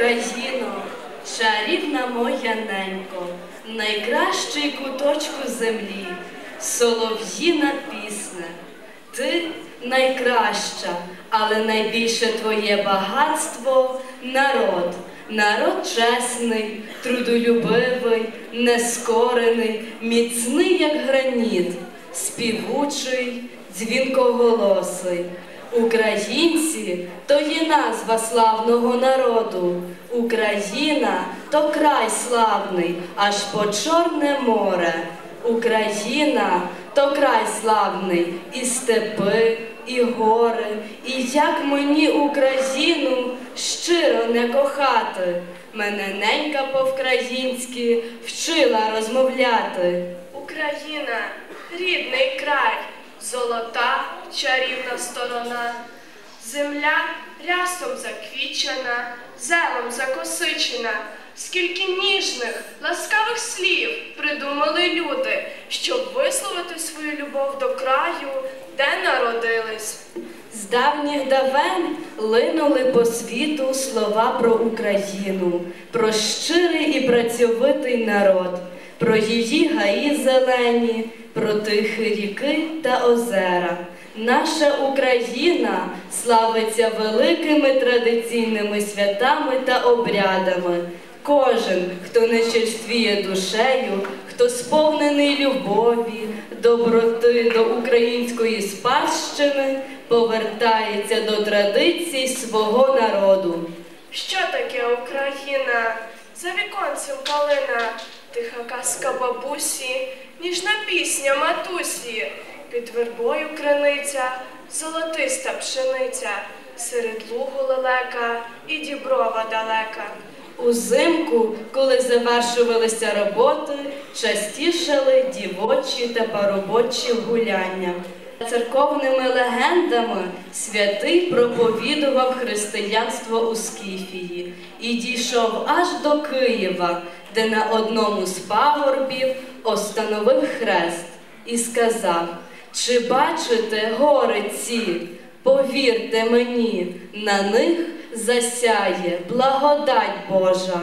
Україно, чарівна моя ненько, найкращий куточку землі, солов'їна пісня. Ти найкраща, але найбільше твоє багатство народ. Народ чесний, трудолюбивий, нескорений, міцний, як граніт, співучий, дзвінкоголосий. Українці то є назва славного народу. Україна то край славний, аж по Чорне море. Україна то край славний, і степи, і гори, і як мені Україну щиро не кохати. Мене ненька по-вкраїнськи вчила розмовляти. Україна, рідний край, золота чарівна сторона, земля рясом заквічена, зелом закосичена. Скільки ніжних, ласкавих слів придумали люди, щоб висловити свою любов до краю, де народились. З давніх давен линули по світу слова про Україну, про щирий і працьовитий народ, про її гаї зелені, про тихі ріки та озера. Наша Україна славиться великими традиційними святами та обрядами. Кожен, хто не черствіє душею, хто сповнений любові, доброти до української спадщини, повертається до традицій свого народу. Що таке Україна? За віконцем калина, тиха казка бабусі, ніжна пісня матусі, під вербою криниця, золотиста пшениця, серед лугу лелека і діброва далека. Узимку, коли завершувалися роботи, частішали дівочі та парубочі гуляння. Церковними легендами святий проповідував християнство у Скіфії і дійшов аж до Києва, де на одному з пагорбів остановив хрест і сказав: Чи бачите гори ці? Повірте мені, на них засяє благодать Божа.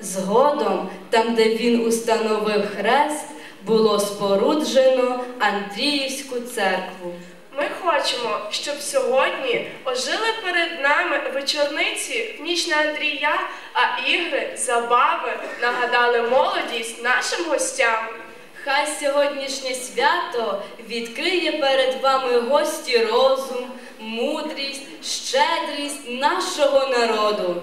Згодом, там, де він установив хрест, було споруджено Андріївську церкву. Ми хочемо, щоб сьогодні ожили перед нами вечорниці в ніч на Андрія, а ігри, забави нагадали молодість нашим гостям. Хай сьогоднішнє свято відкриє перед вами гості розум, мудрість, щедрість нашого народу.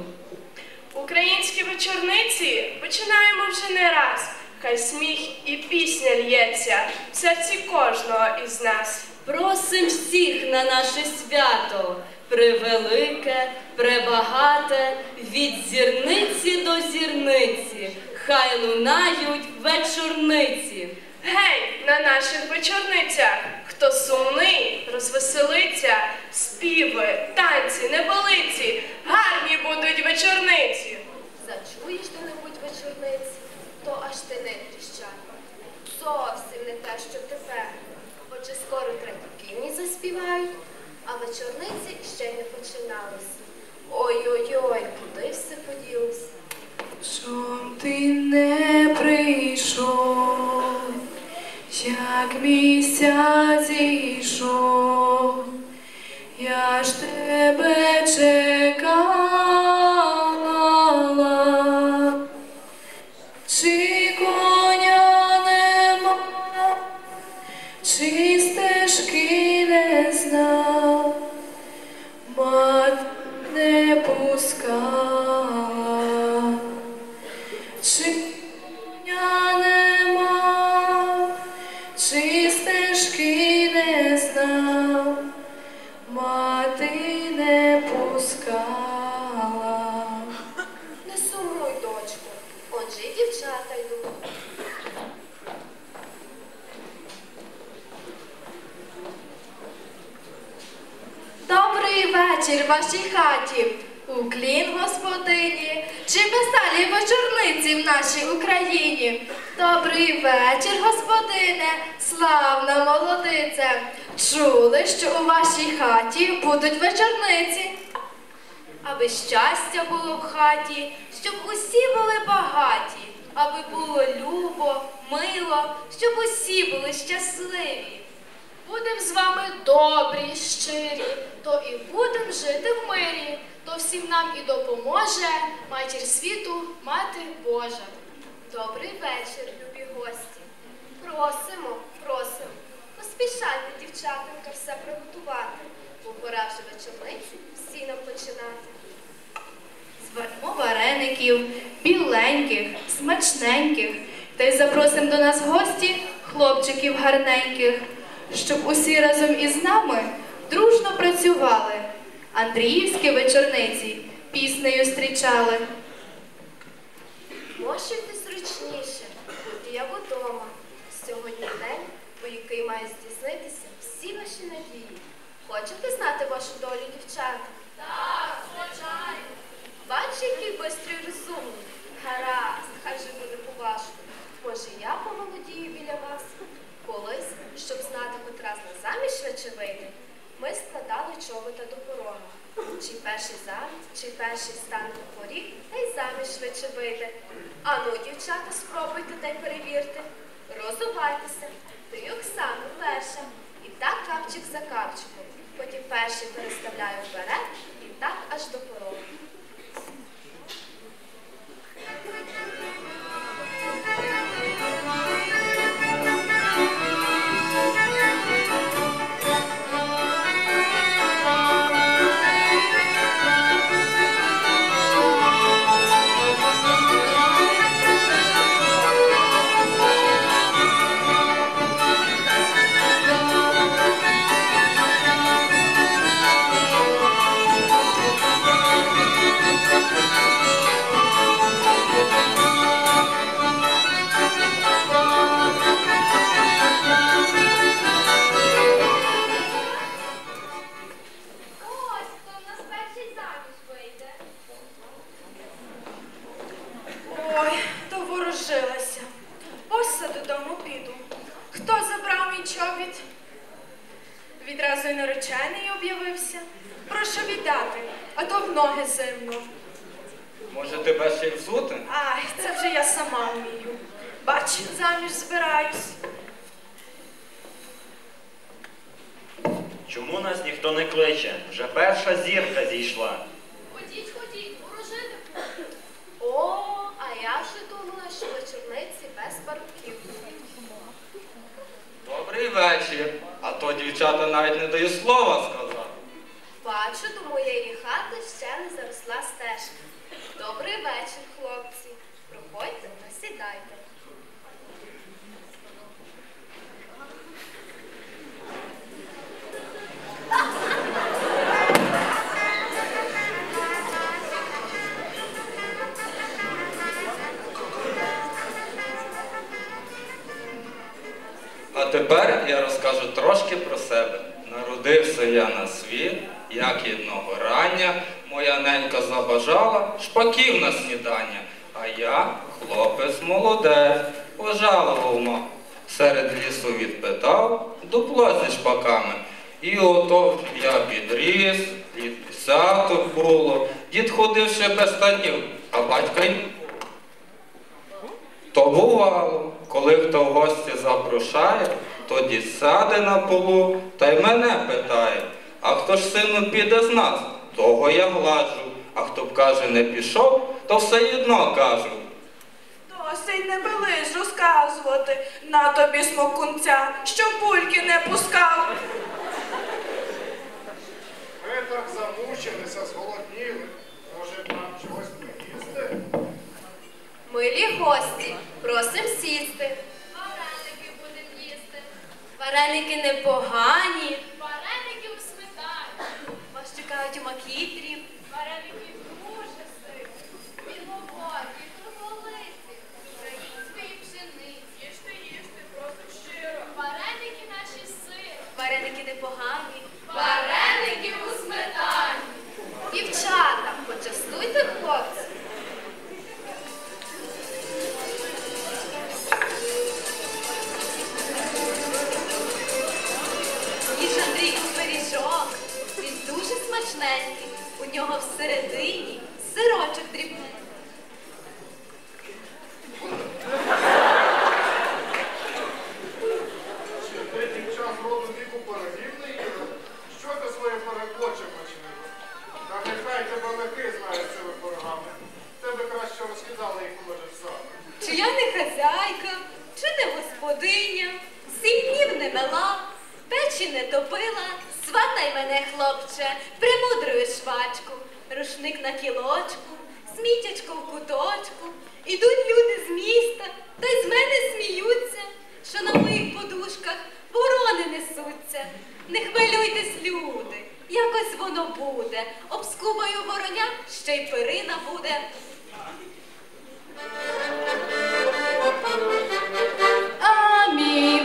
Українські вечорниці починаємо вже не раз. Хай сміх і пісня лється в серці кожного із нас. Просим всіх на наше свято, превелике, пребагате, від зірниці до зірниці, хай лунають вечорниці. Гей, на наших вечорницях, хто сумний, розвеселиться, співи, танці, неболиці, гарні будуть вечорниці. Зачуєш де-небудь вечорниці, то аж ти не тріщать. Зовсім не те, що тепер. Отже, скоро третій заспівають, а вечорниці ще не починалися. Ой-ой-ой, куди все поділося? Чом ти не прийшов, як місяць зійшов, я ж тебе чекала, господине, славна молодице. Чули, що у вашій хаті будуть вечорниці. аби щастя було в хаті, щоб усі були багаті, аби було любо, мило, щоб усі були щасливі. Будем з вами добрі, щирі, то і будем жити в мирі, то всім нам і допоможе матір світу, мати Божа. Добрий вечір, любі гості. Просимо, просимо. Поспішайте, дівчатонька, все приготувати, бо пора вже вечорниці всі нам починати. Зваримо вареників, біленьких, смачненьких, та й запросимо до нас гості хлопчиків гарненьких, щоб усі разом із нами дружно працювали, Андріївські вечорниці піснею зустрічали. Мощуйте зручніше, будьте як удома. Сьогодні день, у який має здійснитися всі ваші надії. Хочете знати вашу долю, дівчата? Так, звичайно. Бачиш, який бистрий розумний. Гаразд, хай же буде по-вашому. Може, я помолодію біля вас? Колись, щоб знати, котра з нас заміж швидше вийде, ми складали чобота до порога. Чий перший заміж, чий перший стане на поріг, та й заміж швидше вийде. А ну, дівчата, спробуйте та й перевірте. Розувайтеся. Ти, Оксана, перша. І так капчик за капчиком. Потім перший переставляю вперед і так аж до порогу. Заміж збираюсь. Чому нас ніхто не кличе? Вже перша зірка зійшла. Ходіть, ходіть, ворожити. О, а я вже думала, що вечорниці без парубків. Добрий вечір. А то дівчата навіть не даю слова сказати. Бачу, до моєї хати ще не заросла стежка. Добрий вечір, тепер я розкажу трошки про себе. Народився я на світ, як одного рання моя ненька забажала шпаків на снідання. А я, хлопець молодець, пожалував ма. Серед лісу відпитав дупло зі шпаками. І ото я підріс, і десяток було. Дід ходив ще без станів, а батька й то бувало, коли хто в гості запрошає, тоді сяде на полу та й мене питає, а хто ж сину піде з нас, того я гладжу, а хто б каже не пішов, то все одно кажу. Досить не белиш розказувати на тобі смокунця, що пульки не пускав. Ви так замучилися, зголодніли. Може, нам чогось поїсти? Милі гості, просим сісти. Вареники непогані, Вареники у сметані. вас чекають у макітрі. Вареники дуже ситі. Біловокі, круглолиці. Української пшениці. Їжте, їжте, просто щиро. Вареники наші сир. Вареники непогані. Вареники у сметані. Дівчата, почастуйте качку, рушник на кілочку, сміттячко в куточку. Ідуть люди з міста та й з мене сміються, що на моїх подушках ворони несуться. Не хвилюйтесь, люди, якось воно буде. Обскубаю вороня, ще й перина буде. А ми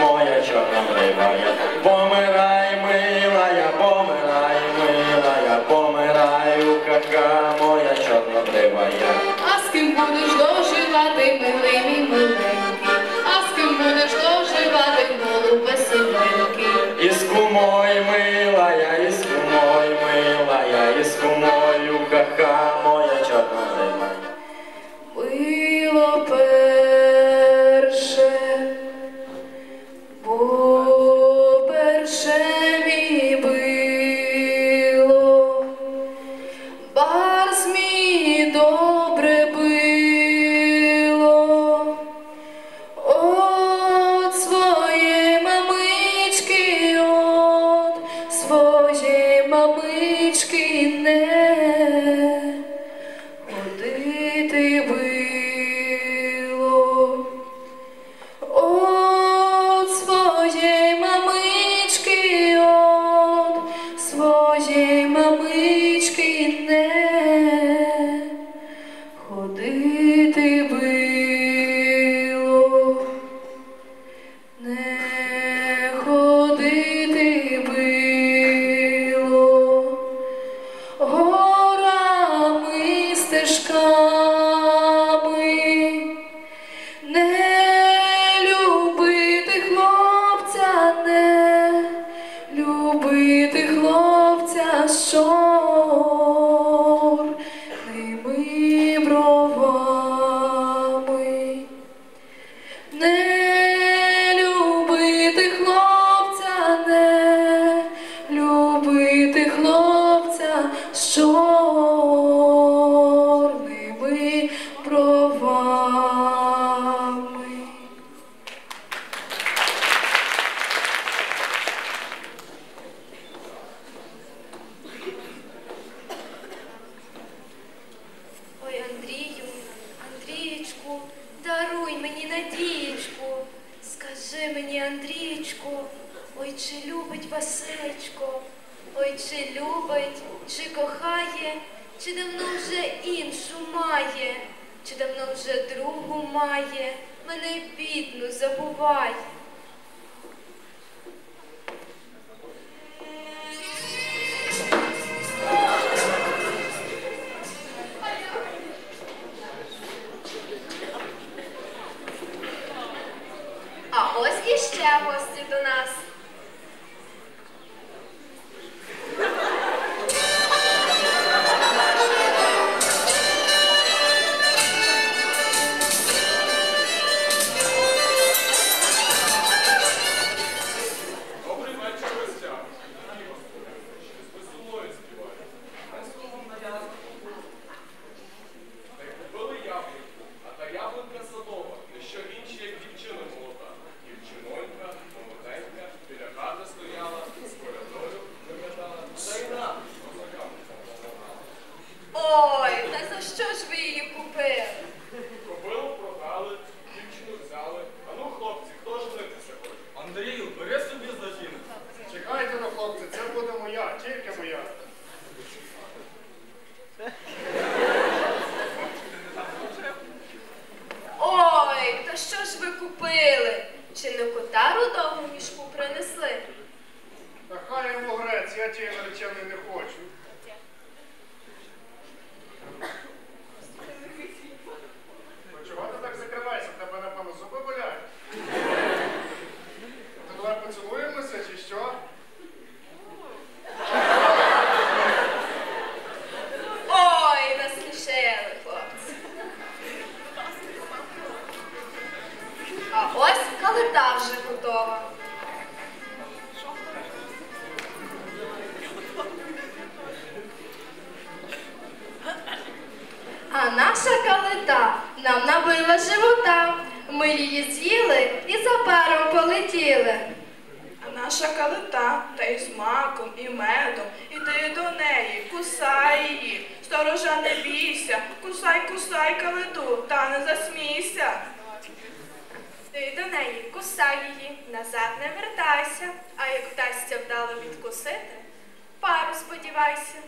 моя чорна гривая, помирай, милая, помирай, милая, помирай, укака, моя чорна гривая. А з ким будеш доживати, милий мій миленький, а з ким будеш доживати, голубе синенький. Із кумой милая, із кумой милая, із кумой хлопця, що не бійся, кусай, кусай калиту, та не засмійся. Ти до неї, кусай її, назад не вертайся, а як вдасться вдало відкусити, пару сподівайся.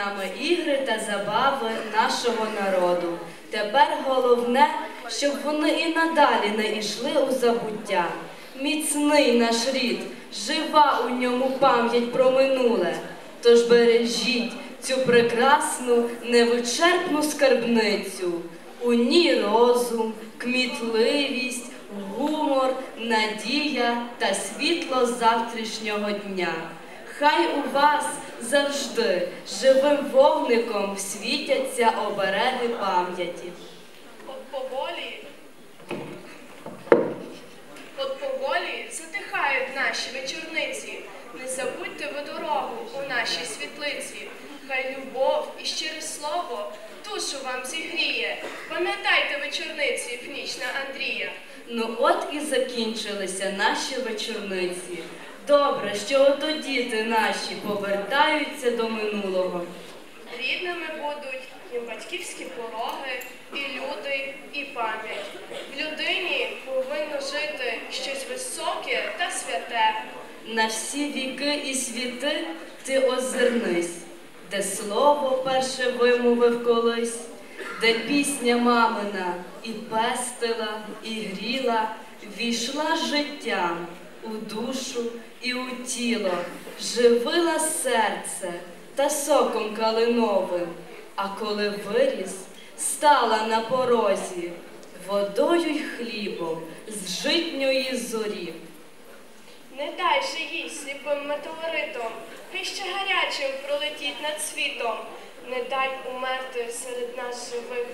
Нами ігри та забави нашого народу. Тепер головне, щоб вони і надалі не йшли у забуття. Міцний наш рід, жива у ньому пам'ять про минуле. Тож бережіть цю прекрасну, невичерпну скарбницю. У ній розум, кмітливість, гумор, надія та світло завтрашнього дня. Хай у вас завжди живим вогником світяться обереги пам'яті. От поволі, от поволі затихають наші вечорниці. Не забудьте ви дорогу у нашій світлиці. Хай любов і щире слово душу вам зігріє. Пам'ятайте вечорниці в ніч на Андрія. Ну от і закінчилися наші вечорниці. Добре, що ото діти наші повертаються до минулого. Рідними будуть їм батьківські пороги, і люди, і пам'ять. В людині повинно жити щось високе та святе. На всі віки і світи ти озирнись, де слово перше вимовив колись, де пісня мамина і пестила, і гріла, війшла життям у душу і у тіло, живила серце та соком калиновим, а коли виріс, стала на порозі водою й хлібом з житньої зорі. Не дай же їй сліпим метеоритом, хай гарячим пролетіть над світом. Не дай умерти серед нас живих,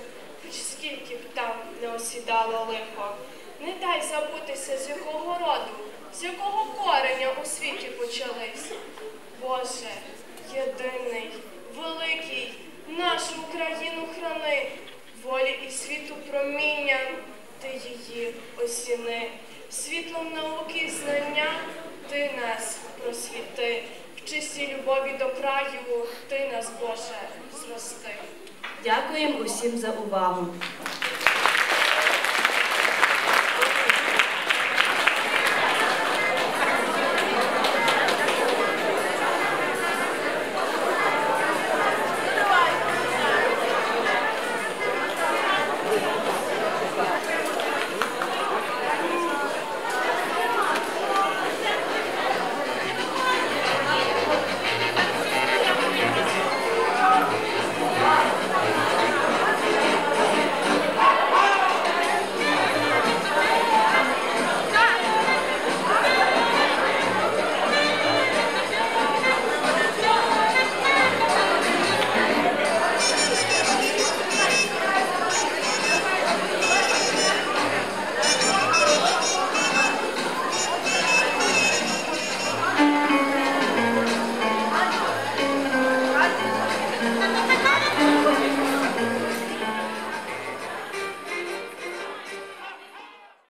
хоч скільки б там не осідало лихо. Не дай забутися, з якого роду, з якого кореня у світі почались. Боже, єдиний, великий, нашу Україну храни, волі і світу проміння, ти її осіни. Світлом науки і знання ти нас просвіти, в чистій любові до краю ти нас, Боже, зрости. Дякуємо усім за увагу.